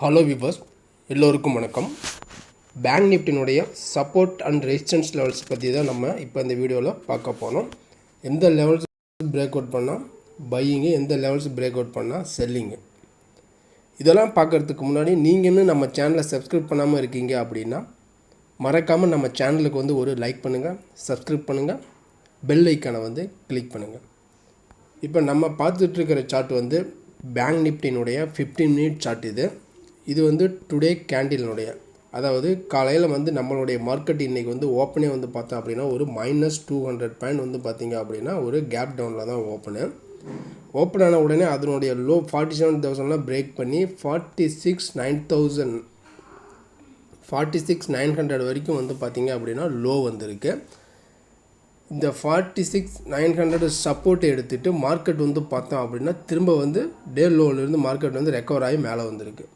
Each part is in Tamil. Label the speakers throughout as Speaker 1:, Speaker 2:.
Speaker 1: ஹலோ விவர்ஸ் எல்லோருக்கும் வணக்கம். பேங்க் நிஃப்டினுடைய சப்போர்ட் அண்ட் ரெசிஸ்டன்ஸ் லெவல்ஸ் பற்றி தான் நம்ம இப்போ இந்த வீடியோவில் பார்க்க போனோம் எந்த லெவல்ஸ் பிரேக் அவுட் பண்ணால் பையிங்கு எந்த லெவல்ஸ் பிரேக் அவுட் பண்ணால் செல்லிங்கு இதெல்லாம் பார்க்குறதுக்கு முன்னாடி நீங்கள் இன்னும் நம்ம சேனலை சப்ஸ்கிரைப் பண்ணாமல் இருக்கீங்க அப்படின்னா மறக்காமல் நம்ம சேனலுக்கு வந்து ஒரு லைக் பண்ணுங்கள் சப்ஸ்கிரைப் பண்ணுங்கள் பெல் ஐக்கானை வந்து கிளிக் பண்ணுங்கள் இப்போ நம்ம பார்த்துட்ருக்கிற சார்ட் வந்து பேங்க் நிஃப்டினுடைய 15 மினிட் சார்ட் இது. இது வந்து டுடே கேண்டீனுடைய அதாவது காலையில் வந்து நம்மளுடைய மார்க்கெட் இன்றைக்கி வந்து ஓப்பனே வந்து பார்த்தோம் அப்படின்னா ஒரு மைனஸ் டூ ஹண்ட்ரட் பாயிண்ட் வந்து பார்த்தீங்க அப்படின்னா ஒரு கேப் டவுனில் தான் ஓப்பனு ஓப்பன் ஆன உடனே அதனுடைய லோ ஃபார்ட்டி செவன் தௌசண்ட்லாம் பிரேக் பண்ணி forty six nine thousand forty six nine hundred வரைக்கும் வந்து பார்த்தீங்க அப்படின்னா லோ வந்திருக்கு. இந்த forty six nine hundred support எடுத்துகிட்டு மார்க்கெட் வந்து பார்த்தோம் அப்படின்னா திரும்ப வந்து டே லோவிலேருந்து மார்க்கெட் வந்து ரெக்கவர் ஆகி மேலே வந்திருக்கு.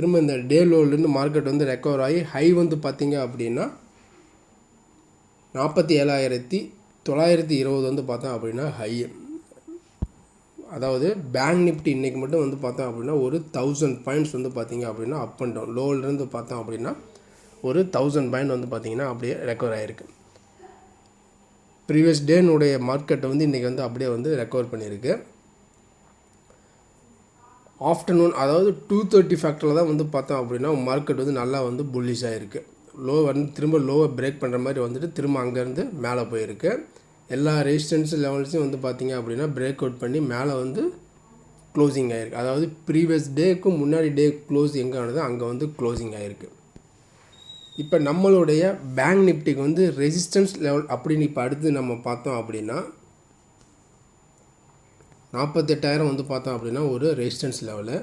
Speaker 1: திரும்ப இந்த டே லோலேருந்து மார்க்கெட் வந்து ரெக்கவர் ஆகி ஹை வந்து பார்த்தீங்க அப்படின்னா நாற்பத்தி ஏழாயிரத்தி தொள்ளாயிரத்தி இருபது வந்து பார்த்தோம் அப்படின்னா ஹை அதாவது பேங்க் நிஃப்டி இன்றைக்கி மட்டும் வந்து பார்த்தோம் அப்படின்னா ஒரு தௌசண்ட் பாயிண்ட்ஸ் வந்து பார்த்தீங்க அப்படின்னா அப் அண்ட் டவுன் லோவிலேருந்து பார்த்தோம் அப்படின்னா ஒரு தௌசண்ட் பாயிண்ட் வந்து பார்த்தீங்கன்னா அப்படியே ரெக்கவர் ஆகிருக்கு ப்ரீவியஸ் டேனுடைய மார்க்கெட்டை வந்து இன்றைக்கி வந்து அப்படியே வந்து ரெக்கவர் பண்ணியிருக்கு. ஆஃப்டர்நூன் அதாவது டூ தேர்ட்டி ஃபேக்டரில் தான் வந்து பார்த்தோம் அப்படின்னா மார்க்கெட் வந்து நல்லா வந்து புல்லிஷாக இருக்குது லோ வந்து திரும்ப லோவை பிரேக் பண்ணுற மாதிரி வந்துட்டு திரும்ப அங்கேருந்து மேலே போயிருக்கு. எல்லா ரெசிஸ்டன்ஸ் லெவல்ஸையும் வந்து பார்த்திங்க அப்படின்னா பிரேக் அவுட் பண்ணி மேலே வந்து க்ளோசிங் ஆகிருக்கு அதாவது ப்ரீவியஸ் டேக்கும் முன்னாடி டே க்ளோஸ் எங்கே ஆனதோ அங்கே வந்து க்ளோசிங் ஆகிருக்கு இப்போ நம்மளுடைய பேங்க் நிஃப்டிக்கு வந்து ரெசிஸ்டன்ஸ் லெவல் அப்படின்னு இப்போ அடுத்து நம்ம பார்த்தோம் அப்படின்னா நாற்பத்தெட்டாயிரம் வந்து பார்த்தோம் அப்படின்னா ஒரு ரெசிஸ்டன்ஸ் லெவலு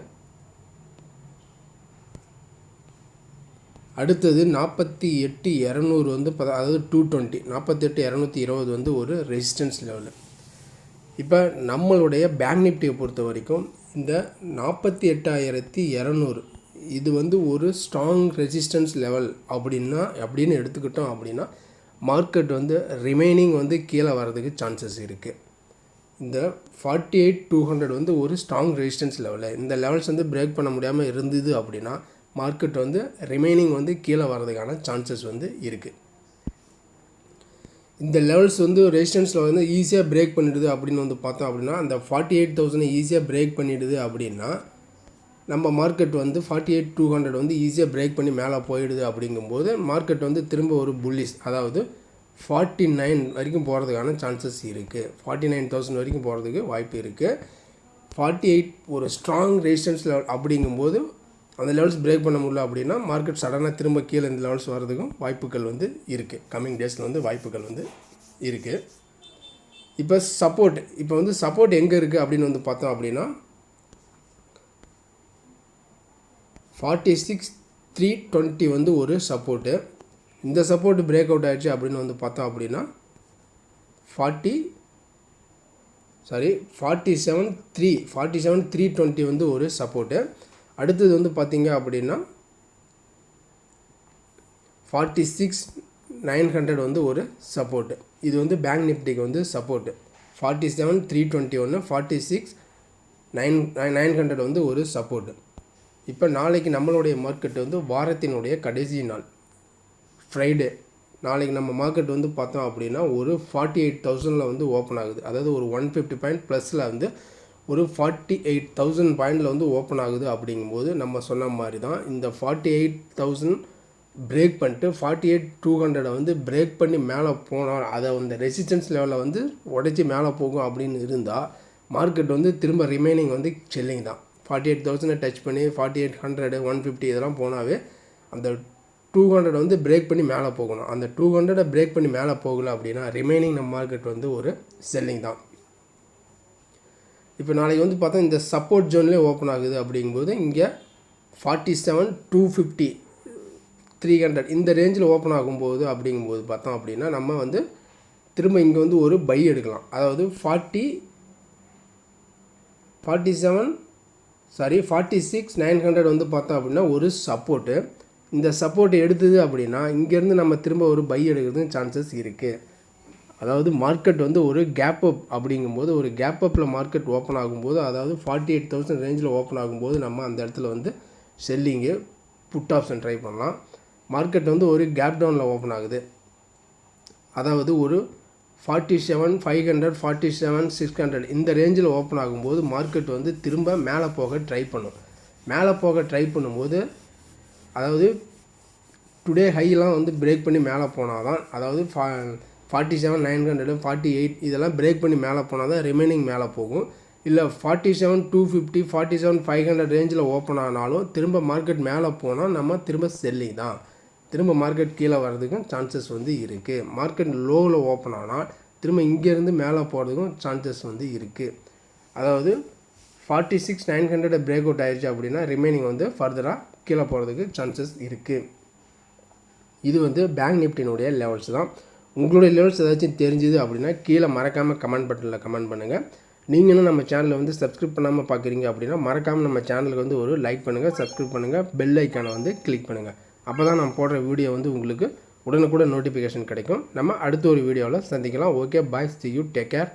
Speaker 1: அடுத்தது நாற்பத்தி எட்டு இரநூறு வந்து பத அதாவது டூ டுவெண்ட்டி நாற்பத்தெட்டு இரநூத்தி இருபது வந்து ஒரு ரெசிஸ்டன்ஸ் லெவலு இப்போ நம்மளுடைய பேங்க் நிஃப்டியை பொறுத்த வரைக்கும் இந்த நாற்பத்தி எட்டாயிரத்தி இரநூறு இது வந்து ஒரு ஸ்ட்ராங் ரெசிஸ்டன்ஸ் லெவல் அப்படின்னா அப்படின்னு எடுத்துக்கிட்டோம் அப்படின்னா மார்க்கெட் வந்து ரிமைனிங் வந்து கீழே வர்றதுக்கு சான்சஸ் இருக்குது இந்த ஃபார்ட்டி எயிட் டூ ஹண்ட்ரட் வந்து ஒரு ஸ்ட்ராங் ரெசிஸ்டன்ஸ் லெவலு இந்த லெவல்ஸ் வந்து பிரேக் பண்ண முடியாமல் இருந்தது அப்படின்னா மார்க்கெட் வந்து ரிமைனிங் வந்து கீழே வர்றதுக்கான சான்சஸ் வந்து இருக்குது இந்த லெவல்ஸ் வந்து ரெசிஸ்டன்ஸில் வந்து ஈஸியாக பிரேக் பண்ணிடுது அப்படின்னு வந்து பார்த்தோம் அப்படின்னா அந்த ஃபார்ட்டி எயிட் தௌசண்ட் ஈஸியாக பிரேக் பண்ணிடுது அப்படின்னா நம்ம மார்க்கெட் வந்து ஃபார்ட்டி எயிட் டூ ஹண்ட்ரட் வந்து ஈஸியாக பிரேக் பண்ணி மேலே போயிடுது அப்படிங்கும்போது மார்க்கெட் வந்து திரும்ப ஒரு புல்லிஸ் அதாவது ஃபார்ட்டி நைன் வரைக்கும் போகிறதுக்கான சான்சஸ் இருக்குது ஃபார்ட்டி நைன் தௌசண்ட் வரைக்கும் போகிறதுக்கு வாய்ப்பு இருக்குது ஃபார்ட்டி எயிட் ஒரு ஸ்ட்ராங் ரெசிஸ்டன்ஸ் லெவல் அப்படிங்கும்போது அந்த லெவல்ஸ் பிரேக் பண்ண முடியல அப்படின்னா மார்க்கெட் சடனாக திரும்ப கீழே இந்த லெவல்ஸ் வர்றதுக்கும் வாய்ப்புகள் வந்து இருக்குது கம்மிங் டேஸில் வந்து வாய்ப்புகள் வந்து இருக்குது இப்போ சப்போர்ட் இப்போ வந்து சப்போர்ட் எங்கே இருக்குது அப்படின்னு வந்து பார்த்தோம் அப்படின்னா ஃபார்ட்டி சிக்ஸ் த்ரீ டுவெண்ட்டி வந்து ஒரு சப்போர்ட்டு இந்த சப்போர்ட் பிரேக் அவுட் ஆயிடுச்சு அப்படின்னு வந்து பார்த்தோம் அப்படின்னா forty sorry forty seven three forty seven three twenty வந்து ஒரு சப்போர்ட்டு அடுத்தது வந்து பார்த்தீங்க அப்படின்னா ஃபார்ட்டி சிக்ஸ் நைன் ஹண்ட்ரட் வந்து ஒரு சப்போர்ட்டு இது வந்து பேங்க் நிஃப்டிக்கு வந்து support forty seven three twenty ஒன்று forty six nine nine hundred வந்து ஒரு சப்போர்ட்டு இப்போ நாளைக்கு நம்மளுடைய மார்க்கெட் வந்து வாரத்தினுடைய கடைசி நாள். ஃப்ரைடே நாளைக்கு நம்ம மார்க்கெட் வந்து பார்த்தோம் அப்படின்னா ஒரு ஃபார்ட்டி எயிட் தௌசண்டில் வந்து ஓப்பன் ஆகுது. அதாவது ஒரு ஒன் ஃபிஃப்டி பாயிண்ட் ப்ளஸில் வந்து ஒரு ஃபார்ட்டி எயிட் தௌசண்ட் பாயிண்டில் வந்து ஓப்பன் ஆகுது அப்படிங்கும்போது நம்ம சொன்ன மாதிரி தான் இந்த ஃபார்ட்டி எயிட் தௌசண்ட் பிரேக் பண்ணிட்டு ஃபார்ட்டி எயிட் டூ ஹண்ட்ரடை வந்து பிரேக் பண்ணி மேலே போனால் அதை அந்த ரெசிஸ்டன்ஸ் லெவலில் வந்து உடச்சி மேலே போகும் அப்படின்னு இருந்தால் மார்க்கெட் வந்து திரும்ப ரிமைனிங் வந்து செல்லிங் தான். ஃபார்ட்டி எயிட் தௌசண்டை டச் பண்ணி forty eight hundred one fifty இதெல்லாம் போனாவே அந்த டூ ஹண்ட்ரட் வந்து பிரேக் பண்ணி மேலே போகணும். அந்த டூ ஹண்ட்ரடை பிரேக் பண்ணி மேலே போகல அப்படின்னா ரிமைனிங் நம்ம மார்க்கெட் வந்து ஒரு செல்லிங் தான். இப்போ நாளைக்கு வந்து பார்த்தா இந்த சப்போர்ட் ஜோன்லேயே ஓப்பன் ஆகுது அப்படிங்கும்போது இங்கே forty seven two fifty three hundred இந்த ரேஞ்சில் ஓப்பன் ஆகும்போது அப்படிங்கும்போது பார்த்தோம் அப்படின்னா நம்ம வந்து திரும்ப இங்கே வந்து ஒரு பை எடுக்கலாம். அதாவது forty forty seven sorry forty six nine hundred வந்து பார்த்தோம் அப்படின்னா ஒரு சப்போர்ட்டு இந்த சப்போர்ட்டை எடுத்தது அப்படின்னா இங்கேருந்து நம்ம திரும்ப ஒரு பை எடுக்கிறதுக்கு சான்சஸ் இருக்குது அதாவது மார்க்கெட் வந்து ஒரு கேப் அப் அப்படிங்கும்போது ஒரு கேப் அப்பில் மார்க்கெட் ஓப்பன் ஆகும்போது அதாவது ஃபார்ட்டி எயிட் தௌசண்ட் ரேஞ்சில் ஓப்பன் ஆகும்போது நம்ம அந்த இடத்துல வந்து செல்லிங்கு புட் ஆப்ஷன் ட்ரை பண்ணலாம். மார்க்கெட் வந்து ஒரு கேப் டவுனில் ஓப்பன் ஆகுது. அதாவது ஒரு forty seven five hundred forty seven six hundred இந்த ரேஞ்சில் ஓப்பன் ஆகும்போது மார்க்கெட் வந்து திரும்ப மேலே போக ட்ரை பண்ணும். மேலே போக ட்ரை பண்ணும்போது அதாவது டுடே ஹையெல்லாம் வந்து பிரேக் பண்ணி மேலே போனால் தான் அதாவது ஃபா forty seven nine hundred forty eight இதெல்லாம் பிரேக் பண்ணி மேலே போனால் தான் ரிமைனிங் மேலே போகும். இல்லை forty seven two fifty forty seven five hundred ரேஞ்சில் ஓப்பன் ஆனாலும் திரும்ப மார்க்கெட் மேலே போனால் நம்ம திரும்ப செல்லிங் தான் திரும்ப மார்க்கெட் கீழே வர்றதுக்கும் சான்சஸ் வந்து இருக்குது மார்க்கெட் லோவில் ஓப்பன் ஆனால் திரும்ப இங்கேருந்து மேலே போகிறதுக்கும் சான்சஸ் வந்து இருக்குது அதாவது forty six nine hundred break out ஆயிடுச்சு அப்படின்னா ரிமைனிங் வந்து ஃபர்தராக கீழே போகிறதுக்கு சான்சஸ் இருக்குது இது வந்து பேங்க் நிஃப்டினுடைய லெவல்ஸ் தான். உங்களுடைய லெவல்ஸ் ஏதாச்சும் தெரிஞ்சுது அப்படின்னா கீழே மறக்காமல் கமெண்ட் பட்டனில் கமெண்ட் பண்ணுங்கள் நீங்களும் நம்ம சேனலை வந்து சப்ஸ்கிரைப் பண்ணாமல் பார்க்குறீங்க அப்படின்னா மறக்காமல் நம்ம சேனலுக்கு வந்து ஒரு லைக் பண்ணுங்கள் சப்ஸ்கிரைப் பண்ணுங்கள் பெல் ஐக்கானை வந்து கிளிக் பண்ணுங்கள் அப்போ தான் நான் போடுற வீடியோ வந்து உங்களுக்கு உடனுக்குடன் நோட்டிஃபிகேஷன் கிடைக்கும். நம்ம அடுத்த ஒரு வீடியோவில் சந்திக்கலாம். Okay bye see you take care